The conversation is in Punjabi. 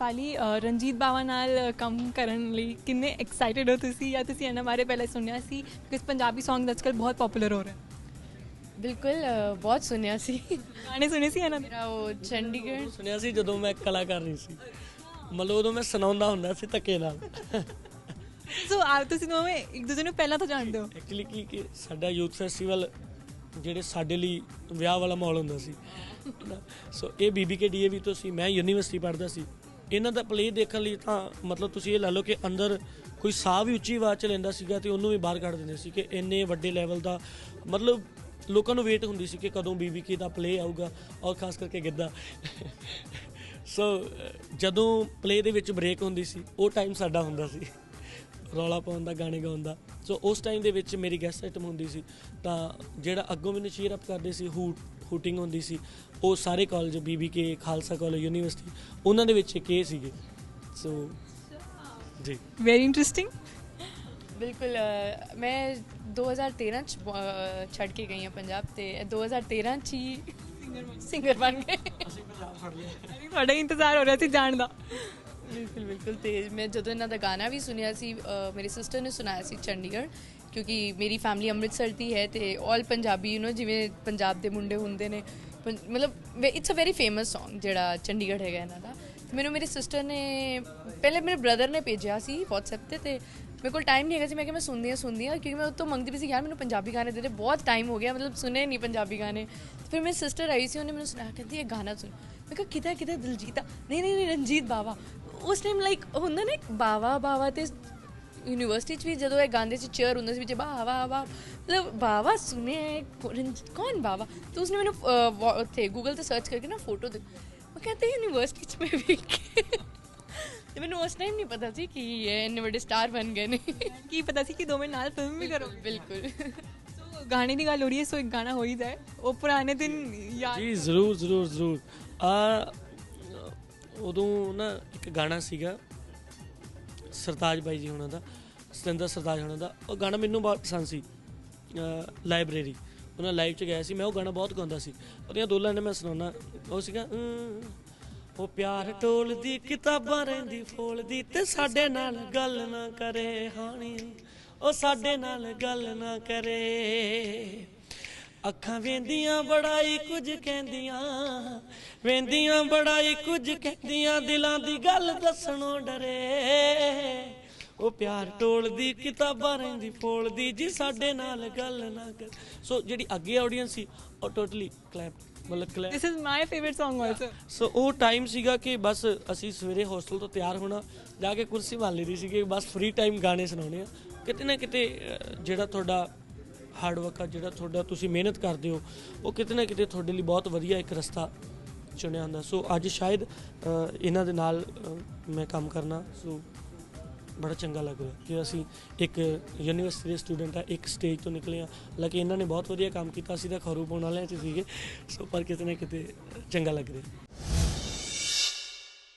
ਸ਼ੈਫਾਲੀ ਰਣਜੀਤ ਬਾਵਾ ਨਾਲ ਕੰਮ ਕਰਨ ਲਈ ਕਿੰਨੇ ਐਕਸਾਈਟਿਡ ਹੋ ਤੁਸੀਂ? ਜਾਂ ਤੁਸੀਂ ਇਹਨਾਂ ਬਾਰੇ ਪਹਿਲਾਂ ਸੁਣਿਆ ਸੀ? ਕਿਉਂਕਿ ਪੰਜਾਬੀ Song ਅੱਜਕੱਲ ਬਹੁਤ ਪਪੂਲਰ ਹੋ ਰਹੇ ਹਨ ਬਿਲਕੁਲ ਬਹੁਤ ਸੁਣਿਆ ਸੀ। ਗਾਣੇ ਸੁਣੇ ਸੀ ਇਹਨਾਂ ਦੇ ਮੇਰਾ ਉਹ ਚੰਡੀਗੜ੍ਹ। ਸੁਣਿਆ ਸੀ ਜਦੋਂ ਮੈਂ ਕਲਾਕਾਰ ਨਹੀਂ ਸੀ। ਮਤਲਬ ਉਦੋਂ ਮੈਂ ਸੁਣਾਉਂਦਾ ਹੁੰਦਾ ਸੀ ਧੱਕੇ ਨਾਲ। ਸੋ ਆ ਤੁਸੀਂ ਦੋਵੇਂ ਇੱਕ ਦੂਜੇ ਨੂੰ ਪਹਿਲਾਂ ਤੋਂ ਜਾਣਦੇ ਹੋ? ਐਕਚੁਅਲੀ ਕੀ ਕਿ ਸਾਡਾ ਯੂਥ ਫੈਸਟੀਵਲ ਜਿਹੜੇ ਸਾਡੇ ਲਈ ਵਿਆਹ ਵਾਲਾ ਮਾਹੌਲ ਹੁੰਦਾ ਸੀ। ਸੋ ਇਹ ਬੀਬੀਕੇ ਡੀਏਵੀ ਤੋਂ ਸੀ ਮੈਂ ਯੂਨੀਵਰਸਿਟੀ ਪੜ੍ਹਦਾ ਸੀ। ਇਹਨਾਂ ਦਾ ਪਲੇ ਦੇਖਣ ਲਈ ਤਾਂ ਮਤਲਬ ਤੁਸੀਂ ਇਹ ਲਾ ਲਓ ਕਿ ਅੰਦਰ ਕੋਈ ਸਾਹ ਵੀ ਉੱਚੀ ਆਵਾਜ਼ ਚ ਲੈਂਦਾ ਸੀਗਾ ਤੇ ਉਹਨੂੰ ਵੀ ਬਾਹਰ ਕੱਢ ਦਿੰਦੇ ਸੀ ਕਿ ਇੰਨੇ ਵੱਡੇ ਲੈਵਲ ਦਾ ਮਤਲਬ ਲੋਕਾਂ ਨੂੰ ਵੇਟ ਹੁੰਦੀ ਸੀ ਕਿ ਕਦੋਂ ਬੀਬੀਕੇ ਦਾ ਪਲੇ ਆਊਗਾ ਔਰ ਖਾਸ ਕਰਕੇ ਗਿੱਧਾ। ਸੋ ਜਦੋਂ ਪਲੇ ਦੇ ਵਿੱਚ ਬ੍ਰੇਕ ਹੁੰਦੀ ਸੀ, ਉਹ ਟਾਈਮ ਸਾਡਾ ਹੁੰਦਾ ਸੀ। ਰੌਲਾ ਪਾਉਣ ਦਾ, ਗਾਣੇ ਗਾਉਣ ਦਾ। ਸੋ ਉਸ ਟਾਈਮ ਦੇ ਵਿੱਚ ਮੇਰੀ ਗੈਸਟ ਆਈਟਮ ਹੁੰਦੀ ਸੀ ਤਾਂ ਜਿਹੜਾ ਅੱਗੋਂ ਮੈਨੂੰ ਚੀਅਰ ਅਪ ਕਰਦੇ ਸੀ ਹੂਟ ਹੂਟਿੰਗ ਹੁੰਦੀ ਸੀ ਉਹ ਸਾਰੇ college BBK Khalsa college university ਉਹਨਾਂ ਦੇ ਵਿੱਚ ਇਹ ਸੀਗੇ। ਸੋ ਜੀ। ਵੈਰੀ ਇੰਟਰਸਟਿੰਗ ਬਿਲਕੁਲ ਮੈਂ 2013 ਚ ਛੱਡ ਕੇ ਗਈ ਹਾਂ ਪੰਜਾਬ ਤੇ 2013 ਚ ਹੀ ਸਿੰਗਰ ਬਣ ਗਏ। ਤੁਹਾਡਾ ਹੀ ਇੰਤਜ਼ਾਰ ਹੋ ਰਿਹਾ ਸੀ ਜਾਣ ਦਾ। ਬਿਲਕੁਲ ਬਿਲਕੁਲ ਤੇ ਮੈਂ ਜਦੋਂ ਇਹਨਾਂ ਦਾ ਗਾਣਾ ਵੀ ਸੁਣਿਆ ਸੀ ਅ, ਮੇਰੀ ਸਿਸਟਰ ਨੇ ਸੁਣਾਇਆ ਸੀ ਚੰਡੀਗੜ੍ਹ ਕਿਉਂਕਿ ਮੇਰੀ ਫੈਮਿਲੀ ਅੰਮ੍ਰਿਤਸਰ ਦੀ ਹੈ ਤੇ 올 ਪੰਜਾਬੀ ਯੂ نو ਜਿਵੇਂ ਪੰਜਾਬ ਦੇ ਮੁੰਡੇ ਹੁੰਦੇ ਨੇ ਪੰ- ਮਤਲਬ it's a very famous Song ਜਿਹੜਾ ਚੰਡੀਗੜ੍ਹ ਹੈਗਾ ਇਹਨਾਂ ਦਾ ਤੇ ਮੈਨੂੰ ਮੇਰੀ ਸਿਸਟਰ ਨੇ ਪਹਿਲੇ ਮੇਰੇ ਬ੍ਰਦਰ ਨੇ ਭੇਜਿਆ ਸੀ WhatsApp ਤੇ ਤੇ ਮੇਰੇ ਕੋਲ ਟਾਈਮ ਨਹੀਂ ਹੈਗਾ ਸੀ ਮੈਂ ਕਿ ਮੈਂ ਸੁਣਦੀ ਹਾਂ ਸੁਣਦੀ ਹਾਂ ਕਿਉਂਕਿ ਮੈਂ ਉਹ ਤੋਂ ਮੰਗਦੀ ਵੀ ਸੀ ਯਾਰ ਮੈਨੂੰ ਪੰਜਾਬੀ ਗਾਣੇ ਦੇ ਦੇ ਬਹੁਤ ਟਾਈਮ ਹੋ ਗਿਆ ਮਤਲਬ ਸੁਨੇ ਨਹੀਂ ਪੰਜਾਬੀ ਗਾਣੇ ਤੇ ਫਿਰ ਮੇਰੀ ਸਿਸਟਰ ਆਈ ਸੀ ਉਹਨੇ ਮੈਨੂੰ ਸੁਣਾਇਆ ਕਹਿੰਦੀ ਇਹ ਗਾਣਾ ਸੁਣ ਮੈਂ ਕਿਹਾ ਕਿਹਦਾ ਕਿਹਦਾ ਦਿਲਜੀਤ ਦਾ ਨਹੀਂ ਨਹੀਂ ਨਹੀਂ ਰਣਜੀਤ ਬਾਵਾ ਉਸ ਟਾਈਮ ਲਾਈਕ ਹੁੰਦਾ ਨਾ ਇੱਕ ਬਾਵਾ ਬਾਵਾ ਤੇ ਯੂਨੀਵਰਸਿਟੀ ਚ ਵੀ ਜਦੋਂ ਇਹ ਗਾਉਂਦੇ ਸੀ ਚੇਅਰ ਹੁੰਦਾ ਸੀ ਵਿੱਚ ਬਾਵਾ ਬਾਵਾ ਮਤਲਬ ਬਾਵਾ ਰਣਜੀਤ- ਕੌਣ ਬਾਵਾ? ਤੇ ਉਸਨੇ ਮੈਨੂੰ ਵਾ- ਉੱਥੇ ਗੂਗਲ ਤੇ ਸਰਚ ਕਰਕੇ ਨਾ ਫੋਟੋ ਦੇ ਮੈਂ ਕਹਿੰਦਾ ਯੂਨੀਵਰਸਿਟੀ ਚ ਮੈਂ ਵੇਖੀ। ਤੇ ਮੈਨੂੰ ਉਸ ਟਾਈਮ ਨਹੀਂ ਪਤਾ ਸੀ ਕਿ ਇਹ ਇੰਨੇ ਵੱਡੇ ਸਟਾਰ ਬਣ ਗਏ ਨੇ। ਕੀ ਪਤਾ ਸੀ ਕਿ ਦੋਵੇਂ ਨਾਲ ਫਿਲਮ ਵੀ ਕਰੋ। ਬਿਲਕੁਲ ਸੋ ਗਾਣੇ ਦੀ ਗੱਲ ਹੋ ਰਹੀ ਹੈ ਸੋ ਇੱਕ ਗਾਣਾ ਹੋ ਹੀ ਜਾਏ ਉਹ ਪੁਰਾਣੇ ਦਿਨ ਯਾਦ ਜੀ ਜ਼ਰੂਰ ਜ਼ਰੂਰ ਜ਼ਰੂਰ। ਆ ਉਦੋਂ ਨਾ ਇੱਕ ਗਾਣਾ ਸੀਗਾ ਸਰਤਾਜ ਬਾਈ ਜੀ ਹੁਣਾਂ ਦਾ, ਸਤਿੰਦਰ ਸਰਤਾਜ ਹੁਣਾਂ ਦਾ। ਉਹ ਗਾਣਾ ਮੈਨੂੰ ਬਹੁਤ ਪਸੰਦ ਸੀ ਲਾਇਬ੍ਰੇਰੀ। ਉਹਨਾਂ ਲਾਈਵ ਚ ਗਿਆ ਸੀ, ਮੈਂ ਉਹ ਗਾਣਾ ਬਹੁਤ ਗਾਉਂਦਾ ਸੀ। ਉਹਦੀਆਂ ਦੋ ਲਾਈਨਾਂ ਮੈਂ ਸੁਣਾਉਣਾ, ਉਹ ਸੀਗਾ ਉਹ ਪਿਆਰ ਟੋਲਦੀ, ਕਿਤਾਬਾਂ ਰਹਿੰਦੀ, ਫੋਲਦੀ ਤੇ ਸਾਡੇ ਨਾਲ ਗੱਲ ਨਾ ਕਰੇ ਹਾਣੀ। ਉਹ ਸਾਡੇ ਨਾਲ ਗੱਲ ਨਾ ਕਰੇ। ਅੱਖਾਂ ਵੇਂਦੀਆਂ ਬੜਾਈ ਕੁਝ ਕਹਿੰਦੀਆਂ। ਵੇਂਦੀਆਂ ਬੜਾਈ ਕੁਝ ਕਹਿੰਦੀਆਂ। ਦਿਲਾਂ ਦੀ ਗੱਲ ਦੱਸਣੋਂ ਡਰੇ। ਉਹ ਪਿਆਰ ਟੋਲਦੀ ਕਿਤਾਬਾਂ ਰਹਿੰਦੀ ਫੋਲਦੀ। ਜੀ ਸਾਡੇ ਨਾਲ ਗੱਲ ਨਾ ਕਰ। ਸੋ ਜਿਹੜੀ ਅੱਗੇ ਆਡੀਅנס ਸੀ ਉਹ ਟੋਟਲੀ ਕਲੈਪ ਮਤਲਬ clap this is my favourite Song also so ਉਹ ਟਾਈਮ ਸੀਗਾ ਕਿ ਬਸ ਅਸੀਂ ਸਵੇਰੇ ਹੋਸਟਲ ਤੋਂ ਤਿਆਰ ਹੋਣਾ ਜਾ ਕੇ ਕੁਰਸੀ ਮਾਰ ਲਈ ਦੀ ਸੀ ਕਿ ਬਸ ਫ੍ਰੀ ਟਾਈਮ ਗਾਣੇ ਸੁਣਾਉਣੇ ਆ। ਕਿਤੇ ਨਾ ਕਿਤੇ ਜਿਹੜਾ ਤੁਹਾਡਾ ਹਾਰਡ ਵਰਕ ਆ ਜਿਹੜਾ ਤੁਹਾਡਾ ਤੁਸੀਂ ਮਿਹਨਤ ਕਰਦੇ ਹੋ, ਉਹ ਕਿਤੇ ਨਾ ਕਿਤੇ ਤੁਹਾਡੇ ਲਈ ਬਹੁਤ ਵਧੀਆ ਇੱਕ ਰਸਤਾ ਚੁਣਿਆ ਹੁੰਦਾ। ਸੋ ਅੱਜ ਸ਼ਾਇਦ ਇਹਨਾਂ ਦੇ ਨਾਲ ਮੈਂ ਕੰਮ ਕਰਨਾ ਸੋ ਬੜਾ ਚੰਗਾ ਲੱਗ ਰਿਹਾ ਕਿ ਅਸੀਂ ਇੱਕ ਯੂਨੀਵਰਸਿਟੀ ਦੇ ਸਟੂਡੈਂਟ ਆ, ਇੱਕ ਸਟੇਜ ਤੋਂ ਨਿਕਲੇ ਆ। ਹਾਲਾਂਕਿ ਇਹਨਾਂ ਨੇ ਬਹੁਤ ਵਧੀਆ ਕੰਮ ਕੀਤਾ ਸੀ ਤਾਂ ਖਰੂ ਪਾਉਣ ਵਾਲਿਆਂ ਚ ਸੀਗੇ। ਸੋ ਪਰ ਕਿਤੇ ਨਾ ਕਿਤੇ ਚੰਗਾ ਲੱਗ ਰਿਹਾ।